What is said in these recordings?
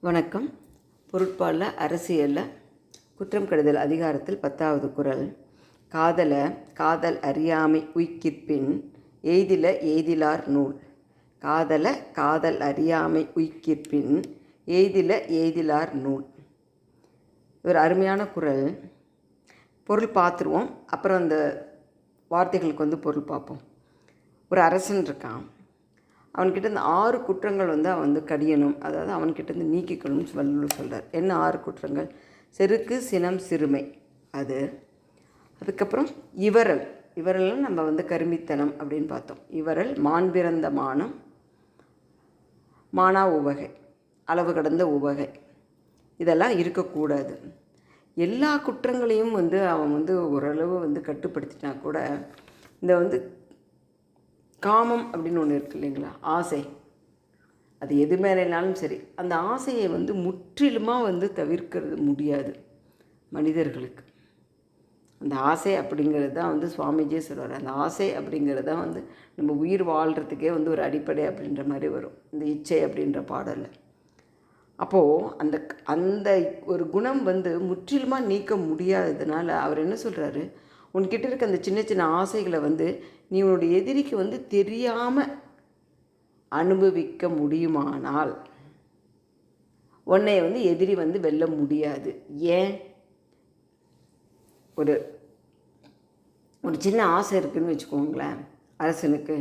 வணக்கம். பொருட்பாலில் அரசியலில் குற்றம் கெடுதல் அதிகாரத்தில் பத்தாவது குறள் காதல காதல் அறியாமை உய்க்கிற்பின் எய்தில எய்திலார் நூல். காதல காதல் அறியாமை உய்க்கிற்பின் எய்தில எய்திலார் நூல். ஒரு அருமையான குறள் பொருள் பார்த்துருவோம் அப்புறம் அந்த வார்த்தைகளுக்கு வந்து பொருள் பார்ப்போம் ஒரு அரசன் இருக்கான். அவன்கிட்ட இந்த ஆறு குற்றங்கள் வந்து அவன் வந்து கடியணும். அதாவது அவன்கிட்ட இருந்து நீக்கிக்கணும்னு வள்ளுவர் சொல்கிறார் என்ன ஆறு குற்றங்கள்? செருக்கு சினம் சிறுமை. அது. அதுக்கப்புறம் இவரல். இவரல் நம்ம வந்து கருமித்தனம் அப்படின்னு பார்த்தோம். இவரல் மான்பிறந்த மானம் மானா உவகை அளவு கடந்த உவகை. இதெல்லாம் இருக்கக்கூடாது. எல்லா குற்றங்களையும் வந்து அவன் வந்து ஓரளவு வந்து கட்டுப்படுத்தினா கூட இந்த வந்து காமம் அப்படின்னு ஒன்று இருக்கு இல்லைங்களா? ஆசை. அது எது மேலேனாலும் சரி. அந்த ஆசையை வந்து முற்றிலுமாக வந்து தவிர்க்கிறது முடியாது மனிதர்களுக்கு. அந்த ஆசை அப்படிங்கிறது தான் வந்து சுவாமிஜியே சொல்கிறார் அந்த ஆசை அப்படிங்கிறது தான் வந்து நம்ம உயிர் வாழ்கிறதுக்கே வந்து ஒரு அடிப்படை அப்படின்ற மாதிரி வரும். இந்த இச்சை அப்படின்ற பாடலில். அப்போது அந்த அந்த ஒரு குணம் வந்து முற்றிலுமாக நீக்க முடியாததுனால அவர் என்ன சொல்கிறாரு உன்கிட்ட இருக்க அந்த சின்ன சின்ன ஆசைகளை வந்து நீ உன்னுடைய எதிரிக்கு வந்து தெரியாமல் அனுபவிக்க முடியுமானால் உன்னை வந்து எதிரி வந்து வெல்ல முடியாது. ஏன்? ஒரு ஒரு சின்ன ஆசை இருக்குதுன்னு வச்சுக்கோங்களேன் அரசனுக்கு.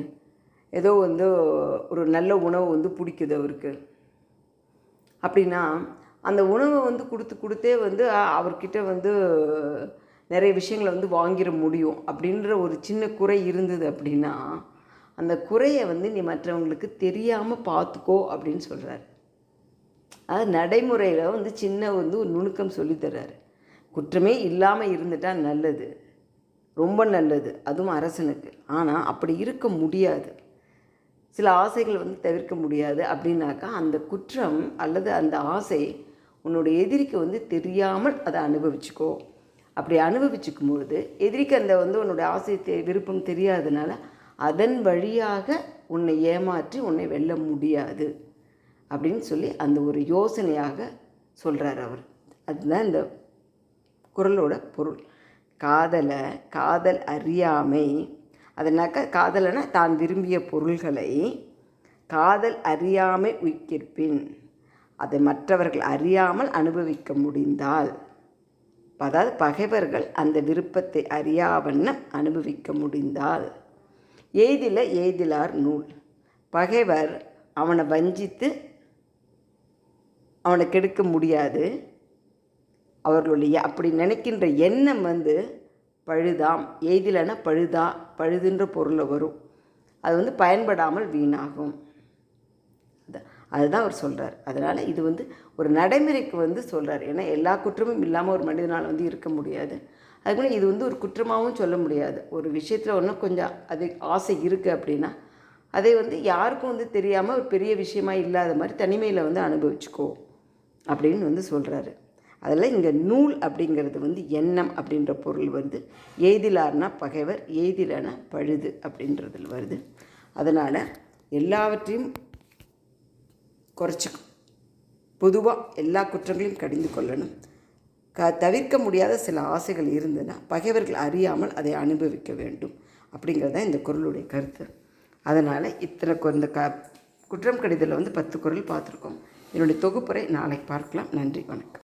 ஏதோ வந்து ஒரு நல்ல உணவு வந்து பிடிக்குது அவருக்கு. அப்படின்னா அந்த உணவை வந்து கொடுத்து கொடுத்தே வந்து அவர்கிட்ட வந்து நிறைய விஷயங்களை வந்து வாங்கிட முடியும் அப்படின்ற ஒரு சின்ன குறை இருந்தது அப்படின்னா அந்த குறையை வந்து நீ மற்றவங்களுக்கு தெரியாமல் பார்த்துக்கோ அப்படின்னு சொல்கிறார் அது நடைமுறையில் வந்து சின்ன வந்து ஒரு நுணுக்கம் சொல்லித்தர்றாரு குற்றமே இல்லாமல் இருந்துட்டால் நல்லது ரொம்ப நல்லது அதுவும் அரசனுக்கு. ஆனால் அப்படி இருக்க முடியாது. சில ஆசைகள் வந்து தவிர்க்க முடியாது அப்படின்னாக்கா அந்த குற்றம் அல்லது அந்த ஆசை உன்னோட எதிரிக்கு வந்து தெரியாமல் அதை அனுபவிச்சுக்கோ. அப்படி அனுபவிச்சுக்கும் பொழுது எதிரிக்கு அந்த வந்து உன்னோட ஆசை தெ விருப்பம் தெரியாதனால அதன் வழியாக உன்னை ஏமாற்றி உன்னை வெல்ல முடியாது அப்படின்னு சொல்லி அந்த ஒரு யோசனையாக சொல்கிறார் அவர். அதுதான் இந்த குரலோட பொருள். காதலை காதல் அறியாமை. அதனாக்க காதலைனா தான் விரும்பிய பொருள்களை காதல் அறியாமை உயிர்ப்பின். அதை மற்றவர்கள் அறியாமல் அனுபவிக்க முடிந்தால் அதாவது பகைவர்கள் அந்த விருப்பத்தை அறியாவண்ணம் அனுபவிக்க முடிந்தால். எய்தில எய்திலார் நூல். பகைவர் அவனை வஞ்சித்து அவனை கெடுக்க முடியாது. அவர்களுடைய அப்படி நினைக்கின்ற எண்ணம் வந்து பழுதாம். எய்திலனா பழுதா பழுதுன்ற பொருளில் வரும். அது வந்து பயன்படாமல் வீணாகும். அதுதான் அவர் சொல்கிறார் அதனால் இது வந்து ஒரு நடைமுறைக்கு வந்து சொல்கிறார் ஏன்னா எல்லா குற்றமும் இல்லாமல் ஒரு மனிதனால் வந்து இருக்க முடியாது. அதுக்குள்ள இது வந்து ஒரு குற்றமாகவும் சொல்ல முடியாது. ஒரு விஷயத்தில் ஒன்றும் கொஞ்சம் அது ஆசை இருக்குது அப்படின்னா அதை வந்து யாருக்கும் வந்து தெரியாமல் ஒரு பெரிய விஷயமா இல்லாத மாதிரி தனிமையில் வந்து அனுபவிச்சுக்கோ அப்படின்னு வந்து சொல்கிறாரு அதில் இங்கே நூல் அப்படிங்கிறது வந்து எண்ணம் அப்படின்ற பொருள் வருது. எய்திலார்னா பகைவர் எய்திலனா பழுது அப்படின்றதில் வருது. அதனால் எல்லாவற்றையும் குறைச்சிக்கும் பொதுவாக எல்லா குற்றங்களையும் கடிந்து கொள்ளணும். க தவிர்க்க முடியாத சில ஆசைகள் இருந்ததுன்னா பகைவர்கள் அறியாமல் அதை அனுபவிக்க வேண்டும். அப்படிங்கிறது தான் இந்த குரலுடைய கருத்து. அதனால் இத்தனை இந்த க குற்றம் கடிதலில் வந்து பத்து குரல் பார்த்துருக்கோம். என்னுடைய தொகுப்புரை நாளைக்கு பார்க்கலாம். நன்றி வணக்கம்.